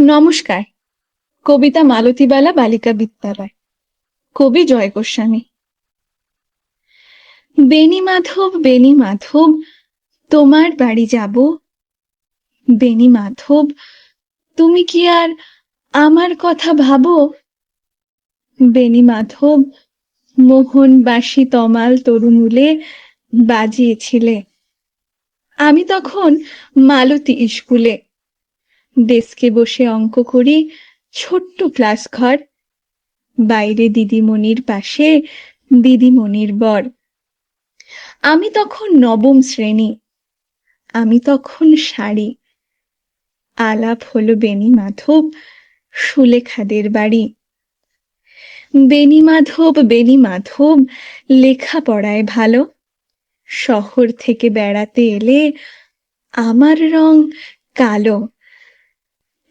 নমস্কার। কবিতা মালতীবালা, বালিকা বিদ্যালয়। কবি জয় গোস্বামী। বেনি মাধব বেনি মাধব, তোমার বাড়ি যাব। বেনি মাধব, তুমি কি আর আমার কথা ভাবো? বেনি মাধব মোহন বাসি তমাল তরুমূলে বাজিয়েছিলে। আমি তখন মালতী স্কুলে ডেস্কে বসে অঙ্ক করি, ছোট্ট ক্লাস ঘর, বাইরে দিদিমণির পাশে দিদিমণির বর। আমি তখন নবম শ্রেণি, আমি তখন শাড়ি। আলাপ হলো বেনি মাধব, সুলেখাদের বাড়ি। বেনি মাধব বেনি মাধব, লেখাপড়ায় ভালো। শহর থেকে বেড়াতে এলে আমার রং কালো।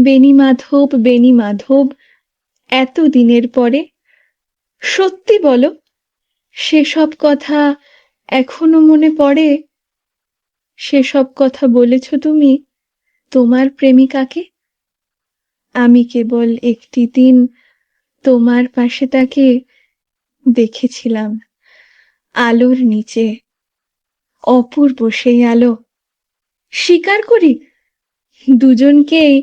বেনি মাধব বেনি মাধব, এত দিনের পরে? সত্যি বলো, সেসব কথা এখনও মনে পড়ে? সেসব কথা বলেছ তুমি তোমার প্রেমিকাকে? আমি কেবল একটি দিন তোমার পাশে তাকে দেখেছিলাম, আলোর নিচে, অপূর্ব সেই আলো। স্বীকার করি, দুজনকেই